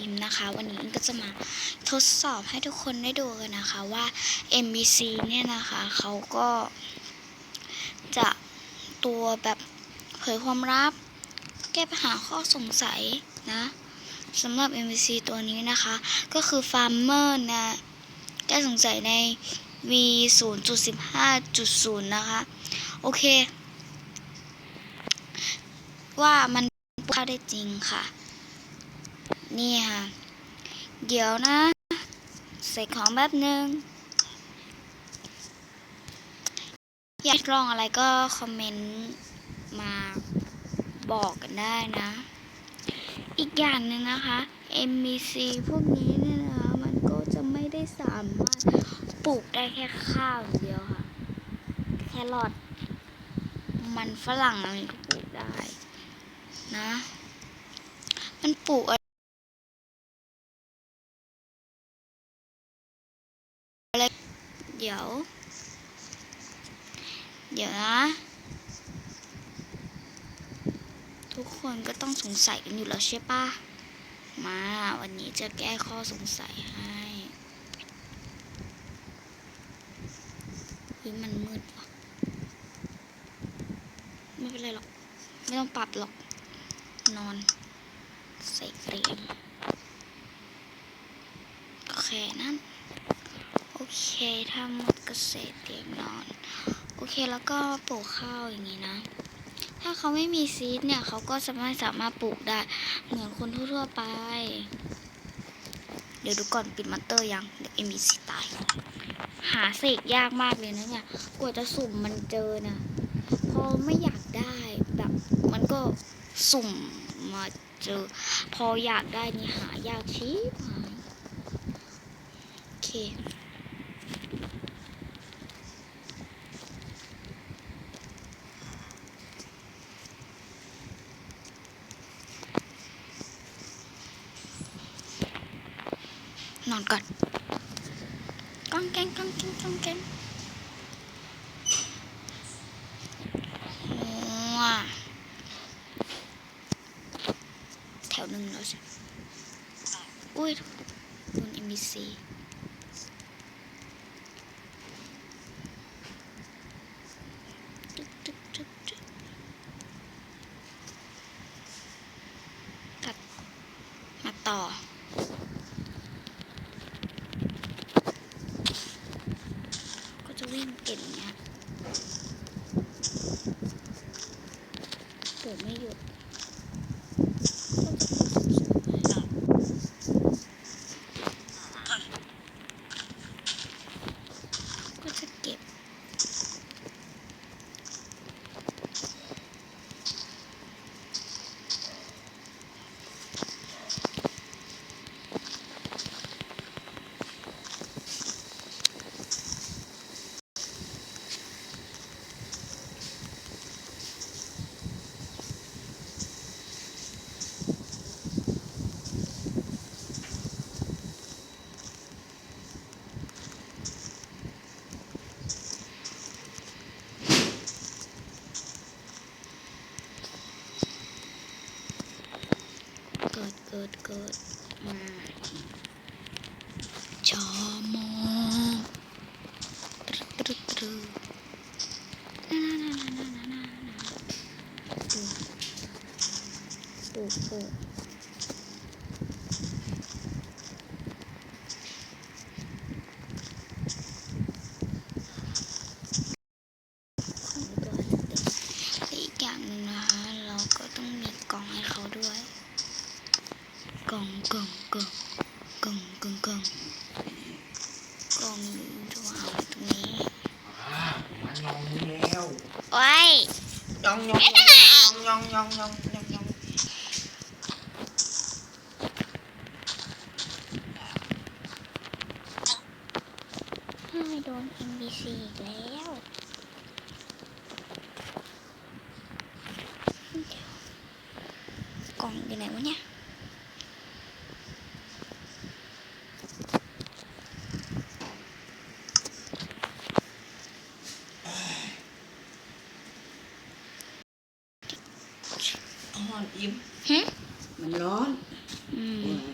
อิมนะคะ วันนี้อิมก็จะมาทดสอบให้ทุกคนได้ดูกันนะคะว่า MBC เนี่ยนะคะเขาก็จะตัวแบบเผยความลับแก้ปัญหาข้อสงสัยนะสำหรับ MBC ตัวนี้นะคะ ก็คือ Farmer นะแก้สงสัยใน V 0.15.0 นะคะ โอเค ว่ามันเข้าได้จริงค่ะ นี่ค่ะ เดี๋ยวนะ ใส่ของแบบนึง อยากลองอะไรก็คอมเมนต์มาบอกกันได้นะ อีกอย่างหนึ่งนะคะ MBC พวกนี้เนี่ยนะคะ มันก็จะไม่ได้สามารถปลูกได้แค่ข้าวเดียวค่ะ แครอทมันฝรั่งอะไรก็ปลูกได้ นะ มันปลูก เดี๋ยว เดี๋ยวนะ ทุกคนก็ต้องสงสัยกันอยู่แล้วใช่ปะมาวันนี้จะแก้ข้อสงสัยให้เฮ้ยมันมืดว่ะไม่เป็นไรหรอก ไม่ต้องปรับหรอก นอน ใส่เตียงโอเคนั่น เคทำหมดก็ใส่เตียงนอน โอเคแล้วก็ปลูกข้าวอย่างนี้นะ ถ้าเขาไม่มีซีดเนี่ยเขาก็จะไม่สามารถปลูกได้ เหมือนคนทั่วๆไป เดี๋ยวดูก่อนปิดมัตเตอร์ยังเดี๋ยวเอ็มบีซีตาย หาเสกยากมากเลยนะเนี่ยกว่าจะสุ่มมันเจอนะพอไม่อยากได้แบบมันก็สุ่มมาเจอ พออยากได้นี่หายากชิบหายโอเค นอนก่อนก้องแกงก้องแกงก้องแกงว้าแถวหนึ่งแล้วใช่อุ้ยโดน MBC ตึ๊กตึ๊กตึ๊กตึ๊กตัดมาต่อ ก็จะวิ่ง เก็บเนี้ยเกิดไม่หยุดก็จะ good good Jamu Truk truk. Truk Nah nah nah nah nah nah Tuh Tuh tuh. องกองจะวางไว้ตรงนี้มันยองแล้วโอ้ยยองยองยองยองยองยองยองไม่โดน NBC อีกแล้วกล่องอยู่ไหนวะเนี่ย อนอิ่มมันร้อน อืม